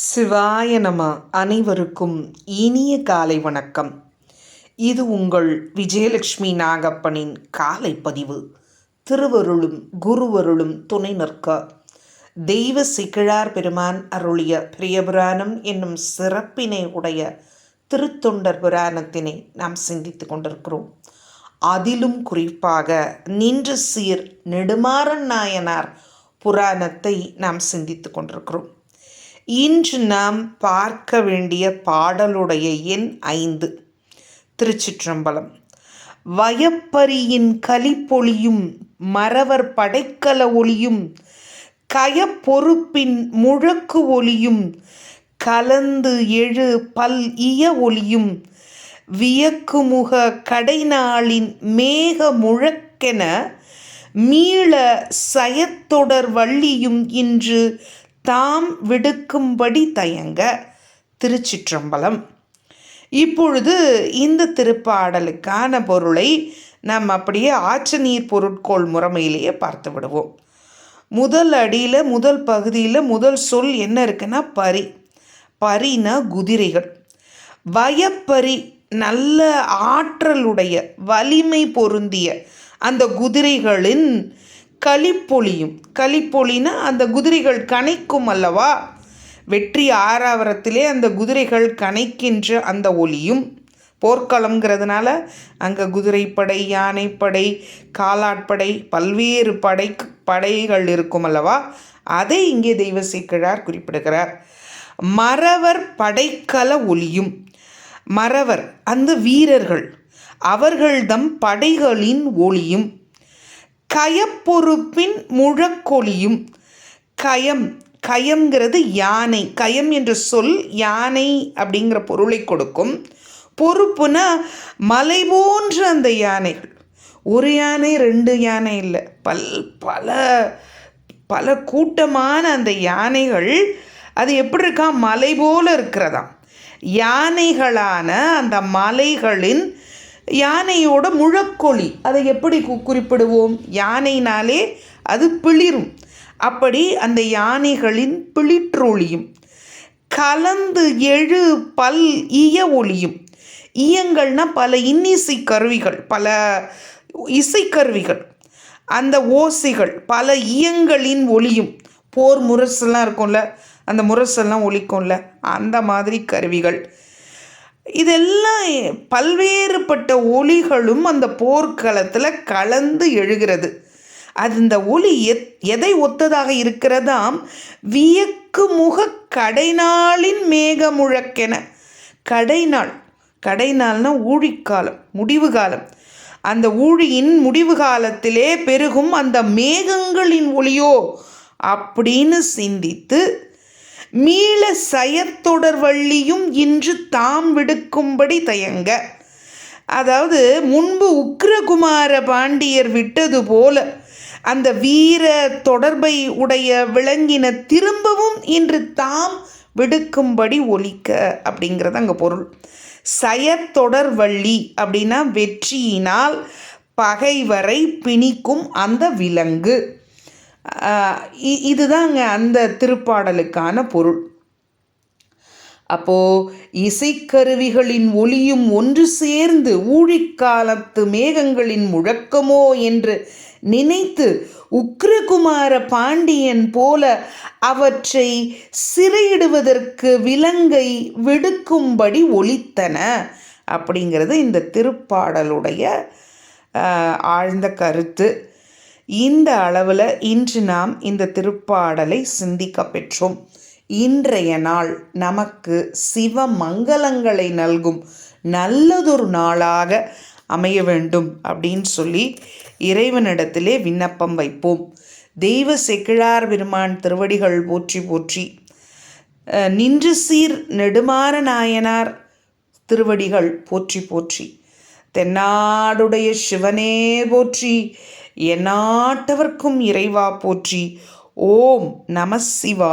சிவாய நம. அனைவருக்கும் இனிய காலை வணக்கம். இது உங்கள் விஜயலட்சுமி நாகப்பனின் காலை பதிவு. திருவருளும் குருவருளும் துணை நிற்க. தெய்வ சிக்கிழார் பெருமான் அருளிய பிரியபுராணம் என்னும் சிறப்பினை உடைய திருத்தொண்டர் புராணத்தினை நாம் சிந்தித்து கொண்டிருக்கிறோம். அதிலும் குறிப்பாக நின்று சீர் நெடுமாறன் நாயனார் புராணத்தை நாம் சிந்தித்து கொண்டிருக்கிறோம். இன்று நாம் பார்க்க வேண்டிய பாடலுடைய எண் ஐந்து. திருச்சிற்றம்பலம். வயப்பரியின் கலிப்பொழியும் மறவர் படைக்கல ஒளியும் கயப்பொறுப்பின் முழக்கு ஒளியும் கலந்து எழு பல் இய ஒளியும் வியக்குமுக கடைநாளின் மேக முழக்கென மீள சயத்தொடர் வள்ளியும் இன்று தாம் விடுக்கும்படி தயங்க திருச்சிற்றம்பலம். இப்பொழுது இந்த திருப்பாடலுக்கான பொருளை நாம் அப்படியே ஆற்று நீர் பொருட்கோள் முறைமையிலேயே பார்த்து விடுவோம். முதல் அடியில் முதல் பகுதியில் முதல் சொல் என்ன இருக்குன்னா பரி. பரினா குதிரைகள். வயப்பரி நல்ல ஆற்றலுடைய வலிமை பொருந்திய அந்த குதிரைகளின் களிப்பொழியும் களிப்பொலினா அந்த குதிரைகள் கணைக்கும் அல்லவா? வெற்றி ஆறாவரத்திலே அந்த குதிரைகள் கணைக்கின்ற அந்த ஒலியும். போர்க்களம்ங்கிறதுனால அங்கே குதிரைப்படை யானைப்படை காலாட்படை பல்வேறு படை படைகள் இருக்கும் அல்லவா? அதை இங்கே தெய்வ சீக்கிழார் குறிப்பிடுகிறார். மறவர் படைக்கல ஒலியும். மறவர் அந்த வீரர்கள் அவர்கள்தம் படைகளின் ஒளியும் கயப்பொறுப்பின் முழக்கொலியும். கயம் கயம்ங்கிறது யானை. கயம் என்ற சொல் யானை அப்படிங்கிற பொருளை கொடுக்கும். பொறுப்புனா மலை போன்ற அந்த யானைகள். ஒரு யானை ரெண்டு யானை இல்லை. பல் பல பல கூட்டமான அந்த யானைகள். அது எப்படி இருக்கா? மலை போல இருக்கிறதாம். யானைகளான அந்த மலைகளின் யானையோட முழக்கொலி அதை எப்படி குறிப்பிடுவோம்? யானைனாலே அது பிளிரும். அப்படி அந்த யானைகளின் பிளிற்றொலியும் கலந்து எழு பல் இய ஒளியும். ஈயங்கள்னா பல இன்னிசை கருவிகள் பல இசைக்கருவிகள் அந்த ஓசைகள் பல ஈயங்களின் ஒளியும். போர் முரசெல்லாம் இருக்கும்ல அந்த முரசெல்லாம் ஒழிக்கும்ல அந்த மாதிரி கருவிகள். இதெல்லாம் பல்வேறுபட்ட ஒளிகளும் அந்த போர்க்களத்தில் கலந்து எழுகிறது. அது இந்த ஒளி எத் எதை ஒத்ததாக இருக்கிறதாம்? வியக்கு முக கடைநாளின் மேகமுழக்கென. கடைநாள் கடைநாள்னா ஊழிக்காலம் முடிவு காலம் அந்த ஊழியின் முடிவு காலத்திலே பெருகும் அந்த மேகங்களின் ஒளியோ அப்படின்னு சிந்தித்து மீள சயத்தொடர் வள்ளியும் இன்று தாம் விடுக்கும்படி தயங்க. அதாவது முன்பு உக்ரகுமார பாண்டியர் விட்டது போல அந்த வீர தொடர்பை உடைய விளங்கின திரும்பவும் இன்று தாம் விடுக்கும்படி ஒலிக்க அப்படிங்கிறது அங்கே பொருள். சயத்தொடர் வள்ளி அப்படின்னா வெற்றியினால் பகைவரை பிணிக்கும் அந்த விலங்கு. இதுதாங்க அந்த திருப்பாடலுக்கான பொருள். அப்போ இசைக்கருவிகளின் ஒளியும் ஒன்று சேர்ந்து ஊழிக்காலத்து மேகங்களின் முழக்கமோ என்று நினைத்து உக்ரகுமார பாண்டியன் போல அவற்றை சிறையிடுவதற்கு விலங்கை விடுக்கும்படி ஒலித்தன அப்படிங்கிறது இந்த திருப்பாடலுடைய ஆழ்ந்த கருத்து. இந்த அளவில் இன்று நாம் இந்த திருப்பாடலை சிந்திக்க பெற்றோம். இன்றைய நாள் நமக்கு சிவ மங்களங்களை நல்கும் நல்லதொரு நாளாக அமைய வேண்டும் அப்படின்னு சொல்லி இறைவனிடத்திலே விண்ணப்பம் வைப்போம். தெய்வ செக்கிழார் பெருமான் திருவடிகள் போற்றி போற்றி நின்று சீர் நெடுமாற நாயனார் திருவடிகள் போற்றி போற்றி தென்னாடுடைய சிவனே போற்றி எந்நாட்டவர்க்கும் இறைவா போற்றி. ஓம் நம சிவா